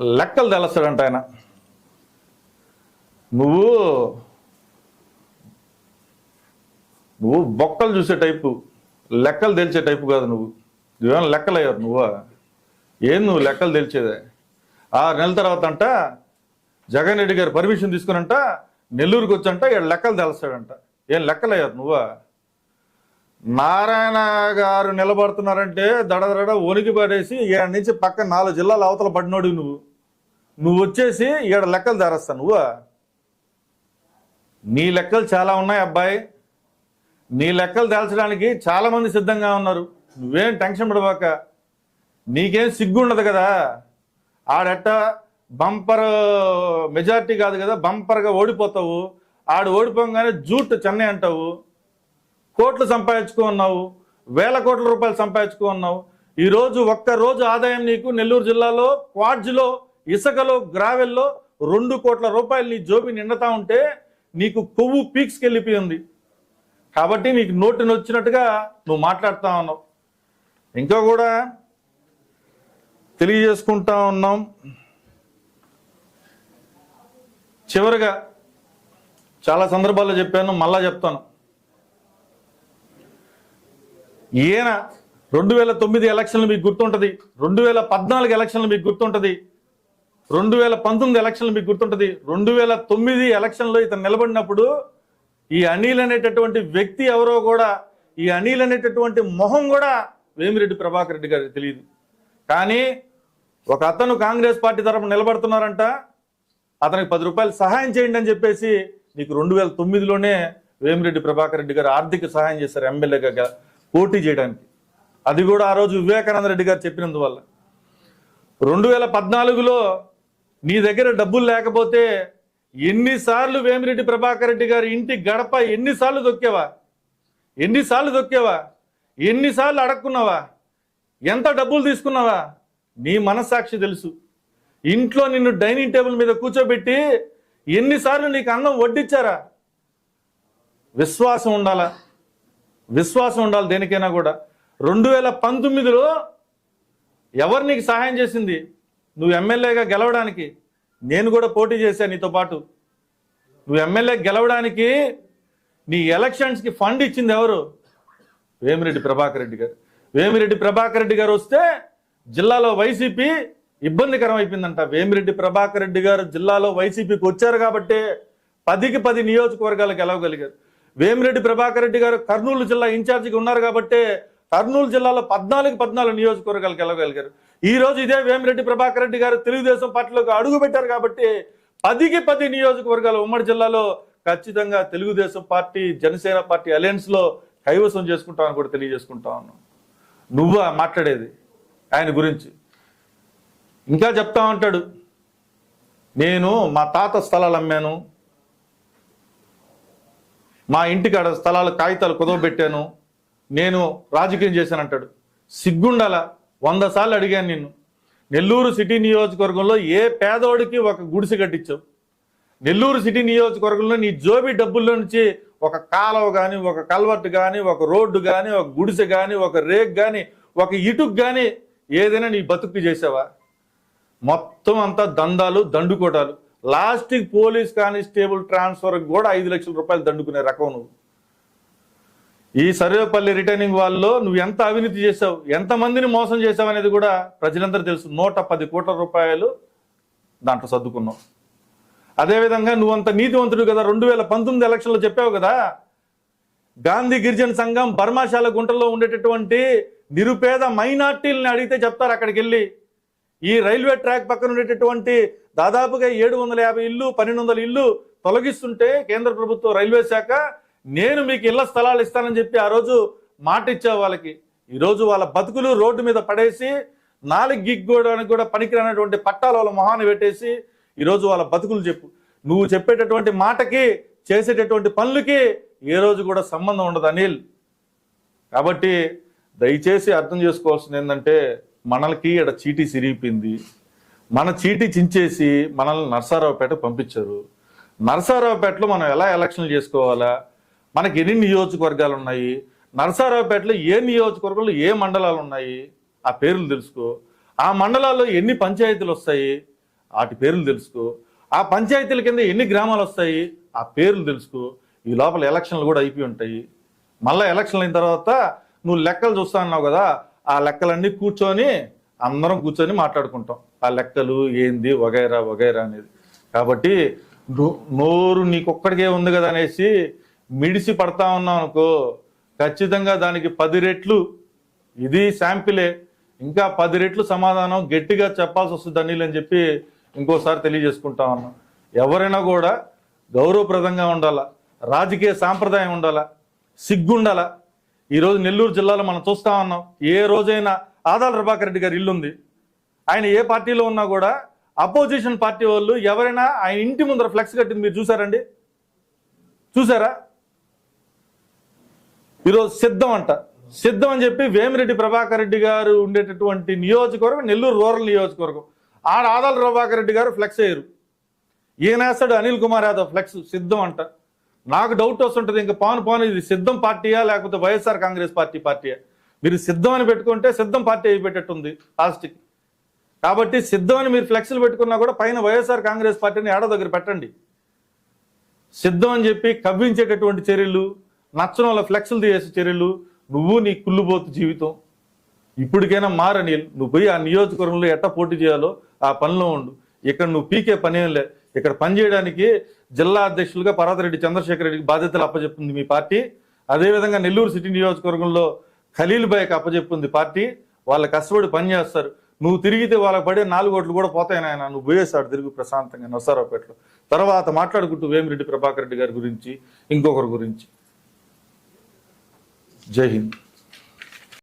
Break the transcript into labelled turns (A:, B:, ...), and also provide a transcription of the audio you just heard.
A: లెక్కలు తెలుస్తాడంట ఆయన. నువ్వు నువ్వు బొక్కలు చూసే టైపు లెక్కలు తెలిసే టైపు కాదు నువ్వు. నువ్వేమైనా లెక్కలు అయ్యారు నువ్వా? ఏం నువ్వు లెక్కలు తెలిసేదే? ఆరు నెలల తర్వాత అంట జగన్ రెడ్డి గారు పర్మిషన్ తీసుకునంట నెల్లూరుకి వచ్చంట ఇక్కడ లెక్కలు తెలుస్తాడంట. ఏం లెక్కలు అయ్యారు నువ్వా? నారాయణ గారు నిలబడుతున్నారంటే దడదడ వణికి పడేసి ఈడ నుంచి పక్క నాలుగు జిల్లాల అవతల పడినోడు నువ్వు. నువ్వు వచ్చేసి ఈడ లెక్కలు ధరస్తా నువ్వు? నీ లెక్కలు చాలా ఉన్నాయి అబ్బాయి. నీ లెక్కలు తేల్చడానికి చాలామంది సిద్ధంగా ఉన్నారు. నువ్వేం టెన్షన్ పడబాక. నీకేం సిగ్గుండదు కదా. ఆడెట్ట బంపర్ మెజార్టీ కాదు కదా బంపర్గా ఓడిపోతావు. ఆడు ఓడిపోగానే జూట్ చెన్నై అంటావు. కోట్లు సంపాదించుకున్నావు వేల కోట్ల రూపాయలు సంపాదించుకున్నావు ఈరోజు రోజు ఒక్క రోజు ఆదాయం నీకు నెల్లూరు జిల్లాలో క్వాడ్జ్లో ఇసుకలో గ్రావెల్లో రెండు కోట్ల రూపాయలు నీ జోబి నిండుతా ఉంటే నీకు కొవ్వు పీక్స్కి వెళ్ళిపోయింది కాబట్టి నీకు నోటిని వచ్చినట్టుగా నువ్వు మాట్లాడుతూ ఉన్నావు. ఇంకా కూడా తెలియజేసుకుంటా ఉన్నాం. చివరిగా చాలా సందర్భాల్లో చెప్పాను మళ్ళా చెప్తాను. ఈయన రెండు వేల తొమ్మిది ఎలక్షన్లు మీకు గుర్తుంటుంది రెండు వేల పద్నాలుగు ఎలక్షన్లు మీకు గుర్తుంటుంది రెండు వేల పంతొమ్మిది ఎలక్షన్లు మీకు గుర్తుంటుంది రెండు వేల తొమ్మిది ఎలక్షన్లో ఇతను నిలబడినప్పుడు ఈ అనిల్ అనేటటువంటి వ్యక్తి ఎవరో కూడా ఈ అనిల్ అనేటటువంటి మొహం కూడా వేమిరెడ్డి ప్రభాకర్ రెడ్డి గారికి తెలియదు. కానీ ఒక అతను కాంగ్రెస్ పార్టీ తరఫున నిలబడుతున్నారంట అతనికి పది రూపాయలు సహాయం చేయండి అని చెప్పేసి నీకు రెండు వేల తొమ్మిదిలోనే వేమిరెడ్డి ప్రభాకర్ రెడ్డి గారు ఆర్థిక సహాయం చేశారు ఎమ్మెల్యేగా పోటీ చేయడానికి. అది కూడా ఆ రోజు వివేకానంద రెడ్డి గారు చెప్పినందువల్ల. రెండు వేల పద్నాలుగులో నీ దగ్గర డబ్బులు లేకపోతే ఎన్నిసార్లు వేమిరెడ్డి ప్రభాకర్ రెడ్డి గారి ఇంటి గడప ఎన్నిసార్లు దొక్కేవా? ఎన్నిసార్లు దొక్కేవా? ఎన్నిసార్లు అడక్కున్నావా? ఎంత డబ్బులు తీసుకున్నావా? నీ మనస్సాక్షి తెలుసు. ఇంట్లో నిన్ను డైనింగ్ టేబుల్ మీద కూర్చోబెట్టి ఎన్నిసార్లు నీకు అన్నం వడ్డిచ్చారా? విశ్వాసం ఉండాలా? విశ్వాసం ఉండాలి దేనికైనా కూడా. రెండు వేల పంతొమ్మిదిలో ఎవరు నీకు సహాయం చేసింది? నువ్వు ఎమ్మెల్యేగా గెలవడానికి. నేను కూడా పోటీ చేశాను నీతో పాటు. నువ్వు ఎమ్మెల్యే గెలవడానికి నీ ఎలక్షన్స్కి ఫండ్ ఇచ్చింది ఎవరు? వేమిరెడ్డి ప్రభాకర్ రెడ్డి గారు. వేమిరెడ్డి ప్రభాకర్ రెడ్డి గారు వస్తే జిల్లాలో వైసీపీ ఇబ్బందికరం అయిపోయిందంట. వేమిరెడ్డి ప్రభాకర్ రెడ్డి గారు జిల్లాలో వైసీపీకి వచ్చారు కాబట్టి పదికి పది నియోజకవర్గాలు గెలవగలిగారు. వేమిరెడ్డి ప్రభాకర్ రెడ్డి గారు కర్నూలు జిల్లా ఇన్ఛార్జిగా ఉన్నారు కాబట్టి కర్నూలు జిల్లాలో పద్నాలుగు పద్నాలుగు నియోజకవర్గాలు వెళ్ళగలిగారు. ఈ రోజు ఇదే వేమిరెడ్డి ప్రభాకర్ రెడ్డి గారు తెలుగుదేశం పార్టీలోకి అడుగు పెట్టారు కాబట్టి పదికి పది నియోజకవర్గాలు ఉమ్మడి జిల్లాలో ఖచ్చితంగా తెలుగుదేశం పార్టీ జనసేన పార్టీ అలయన్స్లో కైవసం చేసుకుంటామని కూడా తెలియజేసుకుంటా ఉన్నాం. నువ్వా మాట్లాడేది? ఆయన గురించి. ఇంకా చెప్తా ఉంటాడు. నేను మా తాత స్థలాలు అమ్మాను. మా ఇంటికాడ స్థలాలు కాగితాలు కుదవబెట్టాను నేను రాజకీయం చేశానంటాడు సిగ్గుండాల? వంద సార్లు అడిగాను నిన్ను. నెల్లూరు సిటీ నియోజకవర్గంలో ఏ పేదోడికి ఒక గుడిసె కట్టించావు? నెల్లూరు సిటీ నియోజకవర్గంలో నీ జోబి డబ్బుల్లో నుంచి ఒక కాలువ కానీ ఒక కల్వర్ట్ కానీ ఒక రోడ్డు కానీ ఒక గుడిసె కానీ ఒక రేక్ కానీ ఒక ఇటుకు కానీ ఏదైనా నీ బతుకు చేసావా? మొత్తం అంతా దందాలు దండుకోటాలు. లాస్ట్కి పోలీస్ కానిస్టేబుల్ ట్రాన్స్ఫర్ కూడా ఐదు లక్షల రూపాయలు దండుకునే రకం నువ్వు. ఈ సర్వేపల్లి రిటర్నింగ్ వాళ్ళలో నువ్వు ఎంత అవినీతి చేసావు ఎంత మందిని మోసం చేసావు అనేది కూడా ప్రజలందరూ తెలుసు. నూట పది కోట్ల రూపాయలు దాంట్లో సర్దుకున్నావు. అదేవిధంగా నువ్వంత నీతివంతుడు కదా రెండు వేల పంతొమ్మిది ఎలక్షన్లో చెప్పావు కదా గాంధీ గిరిజన సంఘం బర్మాశాల గుంటలో ఉండేటటువంటి నిరుపేద మైనార్టీలని అడిగితే చెప్తారు అక్కడికి వెళ్ళి. ఈ రైల్వే ట్రాక్ పక్కన ఉండేటటువంటి దాదాపుగా ఏడు వందల యాభై ఇల్లు పన్నెండు వందల ఇల్లు తొలగిస్తుంటే కేంద్ర ప్రభుత్వం రైల్వే శాఖ నేను మీకు ఇళ్ళ స్థలాలు ఇస్తానని చెప్పి ఆ రోజు మాట ఇచ్చే వాళ్ళకి. ఈరోజు వాళ్ళ బతుకులు రోడ్డు మీద పడేసి నాలుగు గిగ్గోడానికి కూడా పనికిరానటువంటి పట్టాలు వాళ్ళ మొహాన్ని పెట్టేసి ఈరోజు వాళ్ళ బతుకులు చెప్పు. నువ్వు చెప్పేటటువంటి మాటకి చేసేటటువంటి పనులకి ఏ రోజు కూడా సంబంధం ఉండదు అనిల్. కాబట్టి దయచేసి అర్థం చేసుకోవాల్సింది ఏంటంటే మనలకి ఇక్కడ చీటీ సిరిగిపోయింది. మన చీటీ చించేసి మనల్ని నర్సారావుపేట పంపించారు. నర్సారావుపేటలో మనం ఎలా ఎలక్షన్లు చేసుకోవాలా? మనకి ఎన్ని నియోజకవర్గాలు ఉన్నాయి? నర్సారావుపేటలో ఏ నియోజకవర్గంలో ఏ మండలాలు ఉన్నాయి? ఆ పేర్లు తెలుసుకో. ఆ మండలాల్లో ఎన్ని పంచాయతీలు వస్తాయి? వాటి పేర్లు తెలుసుకో. ఆ పంచాయతీల కింద ఎన్ని గ్రామాలు వస్తాయి? ఆ పేర్లు తెలుసుకో. ఈ లోపల ఎలక్షన్లు కూడా అయిపోయి ఉంటాయి. మళ్ళీ ఎలక్షన్లు అయిన తర్వాత నువ్వు లెక్కలు చూస్తా అన్నావు కదా ఆ లెక్కలన్నీ కూర్చొని అందరం కూర్చొని మాట్లాడుకుంటాం. ఆ లెక్కలు ఏంది వగైరా వగైరా అనేది. కాబట్టి నో- నోరు నీకొక్కడికే ఉంది కదా అనేసి మిడిసి పడతా ఉన్నావు అనుకో ఖచ్చితంగా దానికి పది రెట్లు ఇది శాంపిలే. ఇంకా పది రెట్లు సమాధానం గట్టిగా చెప్పాల్సి వస్తుంది అనిల్ అని చెప్పి ఇంకోసారి తెలియజేసుకుంటా ఉన్నా. ఎవరైనా కూడా గౌరవప్రదంగా ఉండాలా రాజకీయ సాంప్రదాయం ఉండాలా సిగ్గుండాలా? ఈరోజు నెల్లూరు జిల్లాలో మనం చూస్తా ఉన్నాం ఏ రోజైనా ఆదాల ప్రభాకర్ రెడ్డి గారి ఇల్లు ఉంది ఆయన ఏ పార్టీలో ఉన్నా కూడా అపోజిషన్ పార్టీ వాళ్ళు ఎవరైనా ఆయన ఇంటి ముందర ఫ్లెక్స్ కట్టింది మీరు చూసారండి? చూసారా? ఈరోజు సిద్ధం అంట. సిద్ధం అని చెప్పి వేమిరెడ్డి ప్రభాకర్ రెడ్డి గారు ఉండేటటువంటి నియోజకవర్గం నెల్లూరు రూరల్ నియోజకవర్గం. ఆడ ఆదాల ప్రభాకర్ రెడ్డి గారు ఫ్లెక్స్ అయ్యారు. ఈయనేస్తాడు అనిల్ కుమార్ యాదవ్ ఫ్లెక్స్ సిద్ధం అంట. నాకు డౌట్ వస్తుంటది ఇంకా పవన్ పవన్ ఇది సిద్ధం పార్టీయా లేకపోతే వైఎస్ఆర్ కాంగ్రెస్ పార్టీ పార్టీయా? మీరు సిద్ధం అని పెట్టుకుంటే సిద్ధం పార్టీ అయిపోయేటట్టుంది లాస్ట్కి కాబట్టి సిద్ధం అని మీరు ఫ్లెక్స్లు పెట్టుకున్నా కూడా పైన వైఎస్ఆర్ కాంగ్రెస్ పార్టీని ఏడో దగ్గర పెట్టండి. సిద్ధం అని చెప్పి కవ్వించేటటువంటి చర్యలు నచ్చని వాళ్ళ ఫ్లెక్స్లు తీసేసే చర్యలు నువ్వు నీ కుళ్ళుబోతు జీవితం. ఇప్పటికైనా మారని నువ్వు పోయి ఆ నియోజకవర్గంలో ఎట్ట పోటీ చేయాలో ఆ పనిలో ఉండు. ఇక్కడ నువ్వు పీకే పనేం లే ఇక్కడ పని చేయడానికి జిల్లా అధ్యక్షులుగా పర్వతరెడ్డి చంద్రశేఖర్ రెడ్డికి బాధ్యతలు అప్పచెప్పింది మీ పార్టీ. అదేవిధంగా నెల్లూరు సిటీ నియోజకవర్గంలో ఖలీల్ బైక్ అప్పచెప్పింది పార్టీ. వాళ్ళ కష్టపడి పని చేస్తారు. నువ్వు తిరిగితే వాళ్ళకి పడే నాలుగు ఓట్లు కూడా పోతాయి నాయన. నువ్వు పోయేసాడు తిరిగి ప్రశాంతంగా నొసారావుపేటలో తర్వాత మాట్లాడుకుంటూ వేమిరెడ్డి ప్రభాకర్ రెడ్డి గారి గురించి ఇంకొకరి గురించి. జై హింద్.